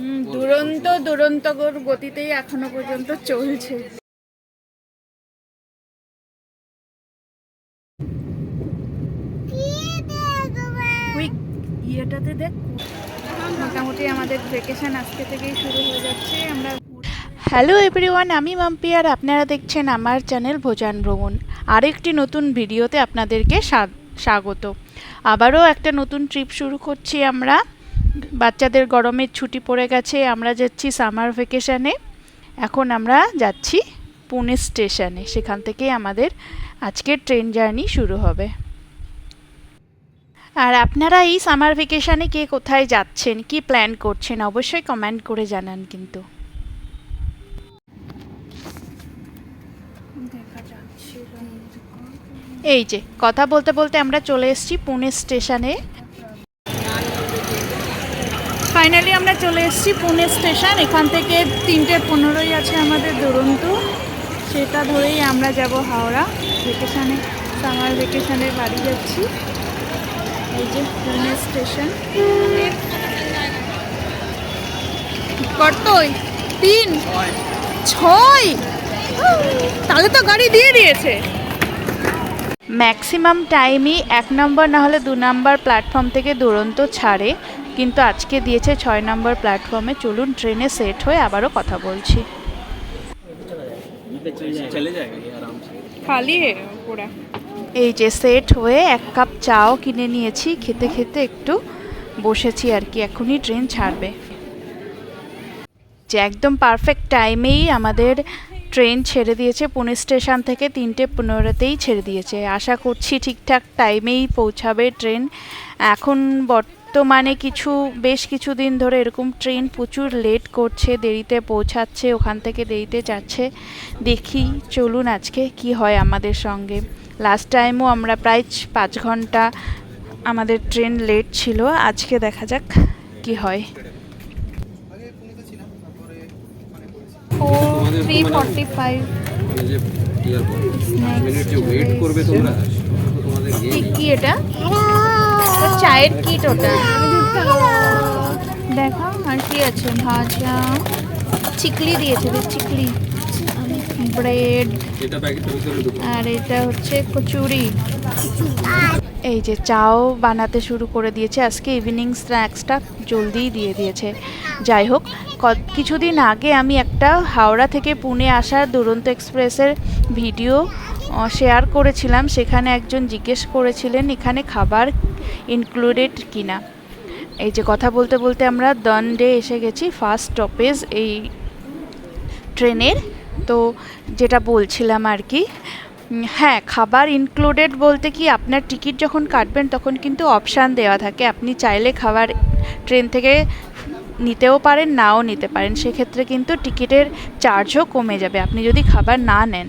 হুম, দুরন্ত দুরন্তগর গতিতেই এখনও পর্যন্ত চলছে। ওই ইয়েটাতে দেখ মোটামুটি আমাদের ভেকেশন আজকে থেকেই শুরু হয়ে যাচ্ছে আমরা হ্যালো এভরিওয়ান আমি মাম্পি আর আপনারা দেখছেন আমার চ্যানেল ভোজান ভ্রমণ। আরেকটি নতুন ভিডিওতে আপনাদেরকে স্বা- স্বাগত। আবারও একটা নতুন ট্রিপ শুরু করছি আমরা। বাচ্চাদের গরমের ছুটি পড়ে গেছে, আমরা যাচ্ছি সামার ভেকেশানে এখন আমরা যাচ্ছি পুনে স্টেশনে, সেখান থেকেই আমাদের আজকের ট্রেন জার্নি শুরু হবে। আর আপনারা এই সামার ভেকেশানে কে কোথায় যাচ্ছেন, কি প্ল্যান করছেন, অবশ্যই কমেন্ট করে জানান কিন্তু। এই যে, কথা বলতে বলতে আমরা চলে এসেছি পুনে স্টেশনে। ফাইনালি আমরা চলে এসেছি পুনে স্টেশন। এখান থেকে তিনটে পনেরোই আছে আমাদের দুরন্ত। সেটা ধরেই আমরা যাব হাওড়া। ভেকেশানে সামার ভেকেশানে বাড়ি যাচ্ছি। এই যে পুনে স্টেশন। কতই তিন, ছয়। তাহলে তো গাড়ি দিয়ে দিয়েছে। ম্যাক্সিমাম টাইমই এক নম্বর না হলে দু নম্বর প্ল্যাটফর্ম থেকে দুরন্ত ছাড়ে। কিন্তু আজকে দিয়েছে ছয় নম্বর প্ল্যাটফর্মে। চলুন ট্রেনে সেট হয়ে আবারও কথা বলছি। এই যে সেট হয়ে এক কাপ চাও কিনে নিয়েছি খেতে খেতে একটু বসেছি আর কি এখনই ট্রেন ছাড়বে। যে একদম পারফেক্ট টাইমেই আমাদের ট্রেন ছেড়ে দিয়েছে পুনে স্টেশন থেকে তিনটে পনেরোতেই ছেড়ে দিয়েছে। আশা করছি ঠিকঠাক টাইমেই পৌঁছাবে ট্রেন। এখন বর্ত বর্তমানে কিছু বেশ কিছু দিন ধরে এরকম ট্রেন প্রচুর লেট করছে দেরিতে পৌঁছাচ্ছে ওখান থেকে দেরিতে যাচ্ছে। দেখি চলুন আজকে কি হয় আমাদের সঙ্গে। লাস্ট টাইমও আমরা প্রায় পাঁচ ঘণ্টা আমাদের ট্রেন লেট ছিল আজকে দেখা যাক কি হয়। মানে- ফাইভ এই যে এয়ারপোর্ট মিনিট যে ওয়েট করবে তোমরা তো তোমাদের কি গিয়ে কি এটা? চায়ের কিট ওটা। দেখো আর কি আছে? ভাজা চিকলি দিয়েছে চিকলি। ব্রেড আর এটা হচ্ছে কচুরি। এই যে চাও বানাতে শুরু করে দিয়েছে। আজকে ইভিনিং স্ন্যাক্সটা জলদিই দিয়ে দিয়েছে। যাই হোক ক- কিছুদিন আগে আমি একটা হাওড়া থেকে পুনে আসার দুরন্ত এক্সপ্রেসের ভিডিও শেয়ার করেছিলাম, সেখানে একজন জিজ্ঞেস করেছিলেন, এখানে খাবার ইনক্লুডেড কিনা? এই যে কথা বলতে বলতে আমরা দন্ডে এসে গেছি ফার্স্ট স্টপেজ এই ট্রেনের। তো যেটা বলছিলাম আর কি হ্যাঁ খাবার ইনক্লুডেড বলতে কি, আপনার টিকিট যখন কাটবেন, তখন কিন্তু অপশান দেওয়া থাকে। আপনি চাইলে খাবার ট্রেন থেকে নিতেও পারেন, নাও নিতে পারেন। সেক্ষেত্রে কিন্তু টিকিটের চার্জও কমে যাবে। আপনি যদি খাবার না নেন।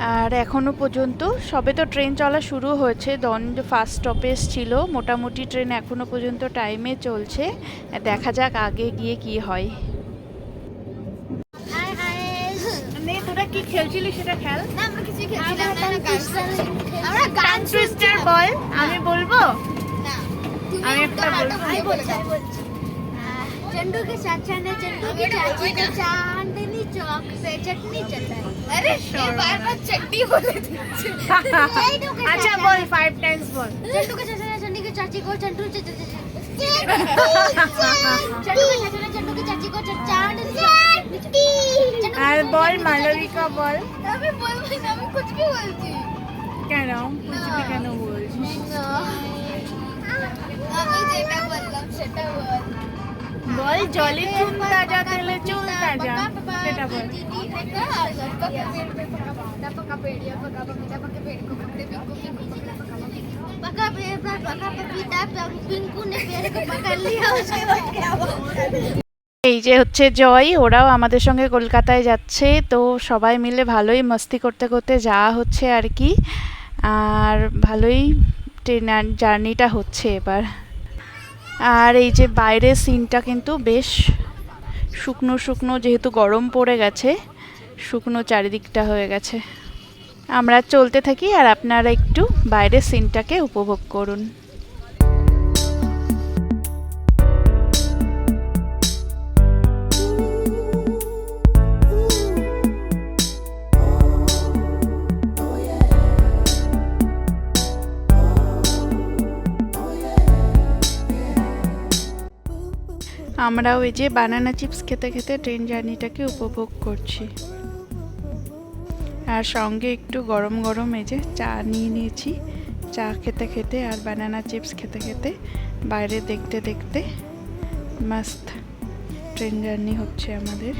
আর এখনও পর্যন্ত সবে তো ট্রেন চলা শুরু হয়েছে। দন ফার্স্ট স্টপেজ ছিল মোটামুটি ট্রেন এখনও পর্যন্ত টাইমে চলছে। দেখা যাক আগে গিয়ে কি হয়। তোরা কি খেলছিলি সেটা খেল। আমরা কিছু খেলছিলাম না আমরা গান বল আমি বলব? না আমি বলব। আমি বলছি। चौक पे चटनी चलता है। अरे बार बार चटनी बोले हाँ, हाँ, हाँ। अच्छा बोल फाइव टाइम्स बोल। चंटू का चचा चंडी की चाची को चंटू चचा चंटू का चचा चंटू की चाची को। चचा अरे बोल मालवी का बोल। अभी बोल मैं अभी कुछ भी बोलती। कह रहा हूँ कुछ भी कहना बोल। अभी जेटा बोल सेटा बोल। बोल जॉली चुनता जाते ले चुनता पका पेड़ पर पका पपीता पिंकू ने पेड़ को पकड़ लिया उसके बाद क्या हुआ এই যে হচ্ছে জয় ওরাও আমাদের সঙ্গে কলকাতায় যাচ্ছে তো সবাই মিলে ভালোই মস্তি করতে করতে যাওয়া হচ্ছে আর কি আর ভালোই ট্রেন জার্নিটা হচ্ছে এবার আর এই যে বাইরের সিনটা কিন্তু বেশ শুকনো শুকনো যেহেতু গরম পড়ে গেছে, শুকনো চারিদিকটা হয়ে গেছে। আমরা চলতে থাকি আর আপনারা একটু বাইরের সিনটাকে উপভোগ করুন। আমরাও এই যে বানানা চিপস খেতে খেতে ট্রেন জার্নিটাকে উপভোগ করছি। আর সঙ্গে একটু গরম গরম এই যে চা নিয়ে নিয়েছি। চা খেতে খেতে আর বানানা চিপস খেতে খেতে বাইরে দেখতে দেখতে মাস্ত ট্রেন জার্নি হচ্ছে আমাদের।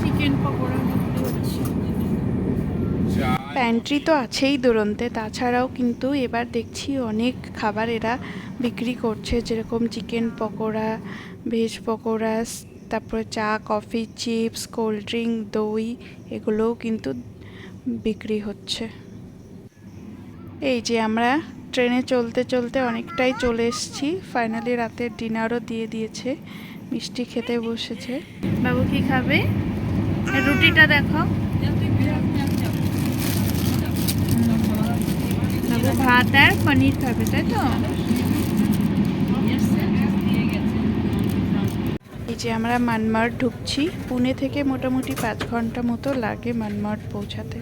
চিকেন হচ্ছে প্যান্ট্রি তো আছেই দুরন্তে, তাছাড়াও কিন্তু এবার দেখছি অনেক খাবার এরা বিক্রি করছে, যেরকম চিকেন পকোড়া ভেজ পকোড়া তারপরে চা কফি চিপস কোল্ড ড্রিঙ্ক দই, এগুলোও কিন্তু বিক্রি হচ্ছে। এই যে আমরা ট্রেনে চলতে চলতে অনেকটাই চলে এসেছি ফাইনালি রাতের ডিনারও দিয়ে দিয়েছে, মিষ্টি খেতে বসেছে। বাবু কি খাবে? রুটিটা দেখো বাবু ভাত আর পনির খাবে, তাই তো? এই যে আমরা মানমার ঢুকছি। পুনে থেকে মোটামুটি পাঁচ ঘণ্টা মতো লাগে মানমার পৌঁছাতে।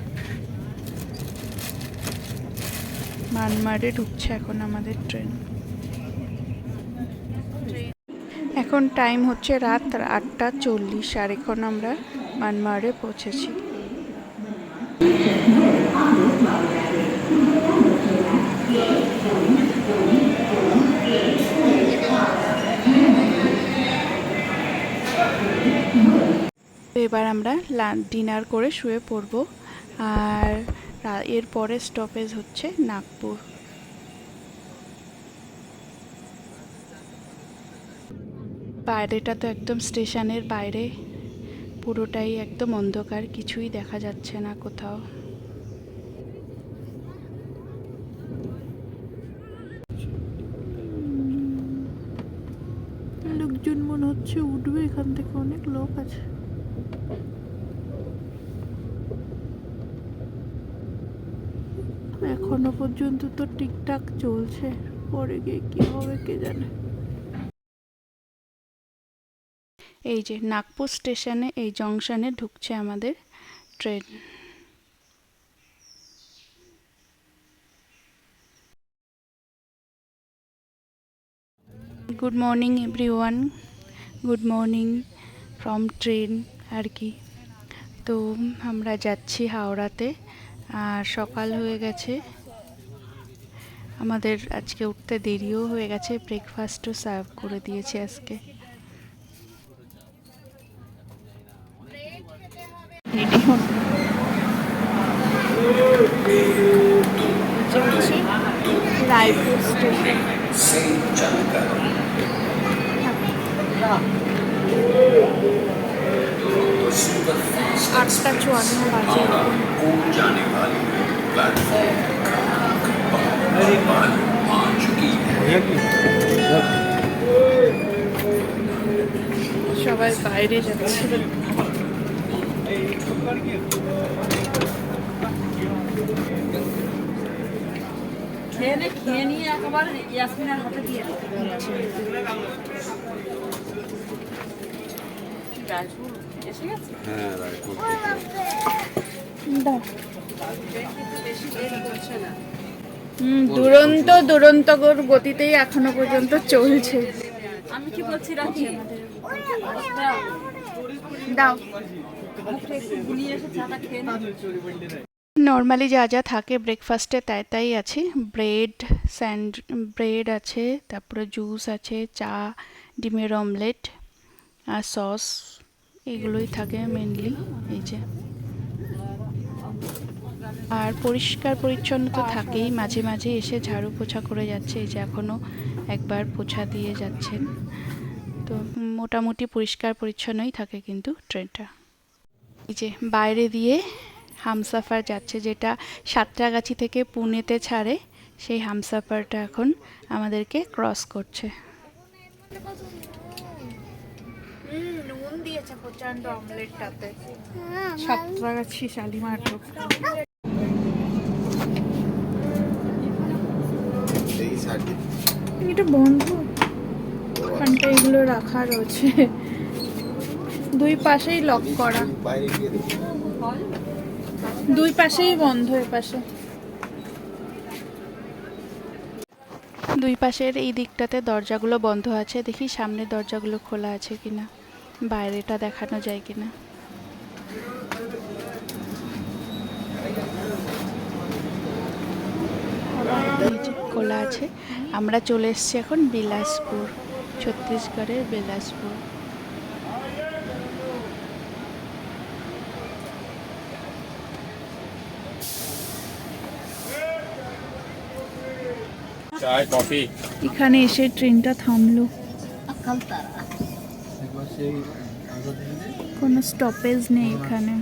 মানমারে ঢুকছে এখন আমাদের ট্রেন। এখন টাইম হচ্ছে রাত আটটা চল্লিশ, আর এখন আমরা মানমারে পৌঁছেছি। এবার আমরা ডিনার করে শুয়ে পড়ব। আর রা- এরপরে স্টপেজ হচ্ছে নাগপুর। বাইরেটা তো একদম স্টেশনের বাইরে। পুরোটাই একদম অন্ধকার, কিছুই দেখা যাচ্ছে না কোথাও। লোকজন মনে হচ্ছে উঠবে, এখান থেকে অনেক লোক আছে। এখনও পর্যন্ত তো ঠিকঠাক চলছে। পরে গিয়ে কি হবে কে জানে। এই যে নাগপুর স্টেশনে, এই জংশনে ঢুকছে আমাদের train. Good morning everyone good morning from train আর কি। তো, আমরা যাচ্ছি হাওড়াতে। আর সকাল হয়ে গেছে। আমাদের আজকে উঠতে দেরিও হয়ে গেছে ব্রেকফাস্টও সার্ভ করে দিয়েছে আজকে। রায়পুর স্টেশন আটটা চুয়ান্ন বাজে। जाने वाली प्लेटफॉर्म खराब आ चुकी है সবাই বাইরে যাচ্ছে খেয়ে নে খেয়ে নিয়ে একবার ইয়াসমিনের হাতে দিয়ে দে। রাজপুর এসে গেছে হ্যাঁ রায়পুর হুম দুরন্ত দুরন্ত গতিতেই এখনও পর্যন্ত চলছে। আমি কি বলছি রাখি? দাও। নর্মালি যা যা থাকে ব্রেকফাস্টে তাই তাই আছে। ব্রেড স্যান্ড ব্রেড আছে তারপরে জুস আছে চা ডিমের অমলেট আর সস এগুলোই থাকে মেনলি এই যে। আর পরিষ্কার পরিচ্ছন্ন তো থাকেই। মাঝে মাঝে এসে ঝাড়ু পোছা করে যাচ্ছে এই যে এখনও একবার পোছা দিয়ে যাচ্ছেন। তো মোটামুটি পরিষ্কার পরিচ্ছন্নই থাকে কিন্তু ট্রেনটা। এই যে বাইরে দিয়ে হামসাফার যাচ্ছে যেটা সাঁতরাগাছি থেকে পুনেতে ছাড়ে সেই হামসাফারটা এখন আমাদেরকে ক্রস করছে। নুন দিয়েছে প্রচণ্ড অমলেটটাতে। সাঁতরাগাছি শালিমার এটা বন্ধ। ওখানটা এগুলো রাখা রয়েছে। দুই পাশেই লক করা। দুই পাশেই বন্ধ এ পাশে। দুই পাশের এই দিকটাতে দরজাগুলো বন্ধ আছে। দেখি সামনের দরজাগুলো খোলা আছে কিনা। বাইরেটা দেখানো যায় কিনা। যে। খোলা আছে। আমরা চলে এসেছি এখন বিলাসপুর ছত্তিশগড়ের বিলাসপুর। এখানে এসে ট্রেনটা থামলো। কোনো স্টপেজ নেই এখানে।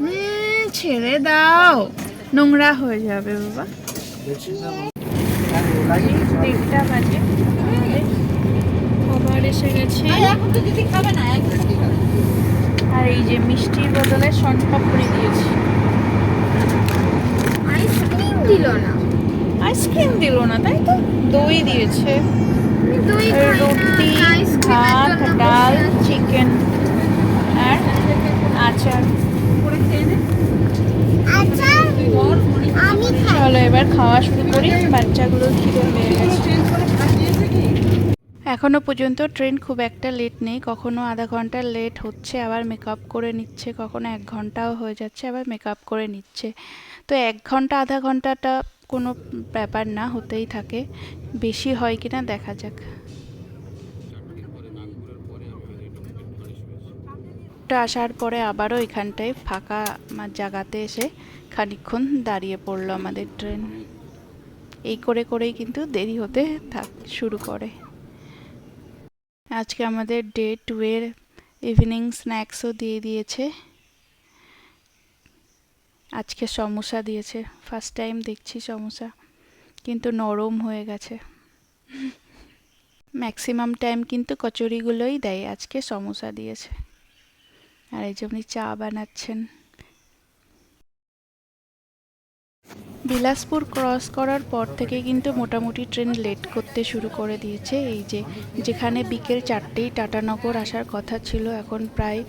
উম, ছেড়ে দাও। নোংরা হয়ে যাবে বাবা। দেড়টা বাজে। খাবার এসে গেছে। আর এই যে মিষ্টির বদলে শনপাপড়ি দিয়েছি। আইসক্রিম দিল না। আইসক্রিম দিল না তাই তো? দই দিয়েছে। রুটি ভাত ডাল চিকেন আর আচার করে খেয়ে নে আচ্ছা বল মনি আমি খাই চলো এবার খাওয়া শুরু করি, বাচ্চাগুলো কি এখনও পর্যন্ত ট্রেন খুব একটা লেট নেই, কখনো আধা ঘণ্টা লেট হচ্ছে, আবার মেকআপ করে নিচ্ছে, কখনো এক ঘন্টাও হয়ে যাচ্ছে, আবার মেকআপ করে নিচ্ছে। তো এক ঘণ্টা, আধা ঘন্টাটা কোনো ব্যাপার না, হতেই থাকে, বেশি হয় কিনা দেখা যাক। টা আসার পরে আবারও এখানটায় ফাঁকা জায়গাতে এসে খানিকক্ষণ দাঁড়িয়ে পড়ল আমাদের ট্রেন। এই করে করেই কিন্তু দেরি হতে থাক শুরু করে। আজকে আমাদের ডে টু এর ইভিনিং স্ন্যাক্সও দিয়ে দিয়েছে। আজকে সমোসা দিয়েছে। ফার্স্ট টাইম দেখছি সমোসা। কিন্তু নরম হয়ে গেছে। ম্যাক্সিমাম টাইম কিন্তু কচুরিগুলোই দেয়। আজকে সমোসা দিয়েছে। এই যে উনি চা বানাচ্ছেন। বিলাসপুর ক্রস করার পর থেকে কিন্তু মোটামুটি ট্রেন লেট করতে শুরু করে দিয়েছে। এই যে যেখানে বিকেল চারটেই টাটানগর আসার কথা ছিল, এখন প্রায়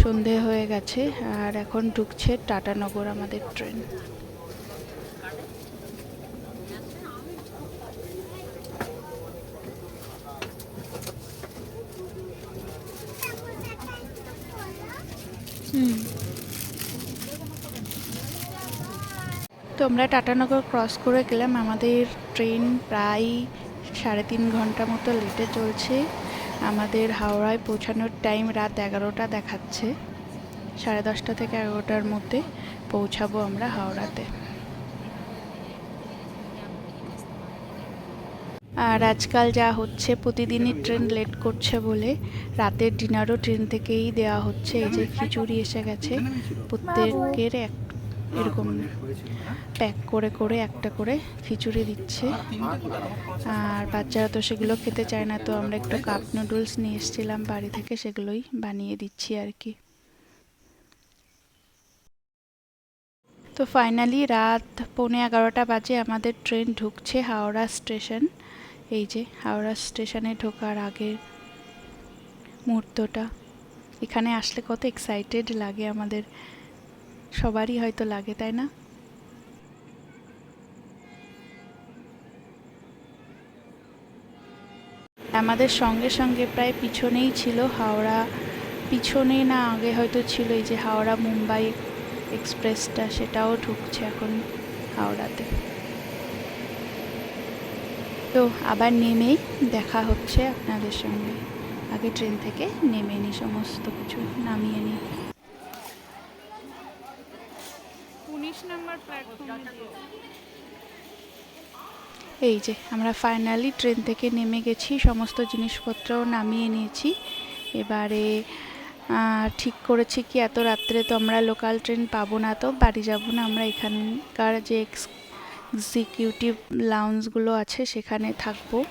সন্ধে হয়ে গেছে আর এখন ঢুকছে টাটানগর আমাদের ট্রেন। তো আমরা টাটানগর ক্রস করে গেলাম। আমাদের ট্রেন প্রায় সাড়ে তিন ঘণ্টা মতো লেটে চলছে। আমাদের হাওড়ায় পৌঁছানোর টাইম রাত এগারোটা দেখাচ্ছে। সাড়ে দশটা থেকে এগারোটার মধ্যে পৌঁছাবো আমরা হাওড়াতে। আর আজকাল যা হচ্ছে, প্রতিদিনই ট্রেন লেট করছে বলে রাতের ডিনারও ট্রেন থেকেই দেওয়া হচ্ছে। এই যে খিচুড়ি এসে গেছে। প্রত্যেকের এক এরকম প্যাক করে করে একটা করে খিচুড়ি দিচ্ছে। আর বাচ্চারা তো সেগুলো খেতে চায় না, তো আমরা একটু কাপ নুডলস নিয়ে এসেছিলাম বাড়ি থেকে, সেগুলোই বানিয়ে দিচ্ছি আর কি। তো ফাইনালি রাত পৌনে এগারোটা বাজে আমাদের ট্রেন ঢুকছে হাওড়া স্টেশন এই যে হাওড়া স্টেশনে ঢোকার আগের মুহূর্তটা। এখানে আসলে কত এক্সাইটেড লাগে আমাদের সবারই হয়তো লাগে, তাই না? আমাদের সঙ্গে সঙ্গে প্রায় পিছনেই ছিল হাওড়া। পিছনে না, আগে হয়তো ছিল এই যে হাওড়া মুম্বাই এক্সপ্রেসটা, সেটাও ঢুকছে এখন হাওড়াতে। তো আবার নেমেই দেখা হচ্ছে আপনাদের সঙ্গে। আগে ট্রেন থেকে নেমে নিই সমস্ত কিছু নামিয়ে নিই এই যে, আমরা ফাইনালি ট্রেন থেকে নেমে গেছি, সমস্ত জিনিসপত্র নামিয়ে নিয়েছি। এবারে ঠিক করেছি কি, এত রাত্রে তো আমরা লোকাল ট্রেন পাবো না তো, বাড়ি যাব না আমরা এখানকার যে এক্সিকিউটিভ লাউঞ্জগুলো আছে, সেখানে থাকব।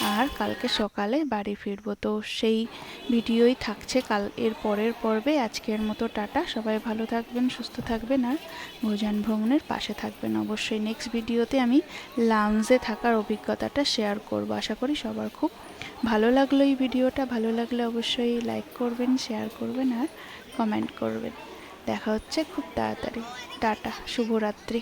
আর কালকে সকালে বাড়ি ফিরবো। তো সেই ভিডিওই থাকছে কাল, এর পরের পর্বে। আজকের মতো টাটা। সবাই ভালো থাকবেন, সুস্থ থাকবেন আর ভোজন ভ্রমণের পাশে থাকবেন অবশ্যই। নেক্সট ভিডিওতে আমি লাউঞ্জে থাকার অভিজ্ঞতাটা শেয়ার করব। আশা করি সবার খুব ভালো লাগল এই ভিডিওটা। ভালো লাগলে অবশ্যই লাইক করবেন শেয়ার করবেন আর কমেন্ট করবেন। দেখা হচ্ছে খুব তাড়াতাড়ি। টাটা, শুভরাত্রি।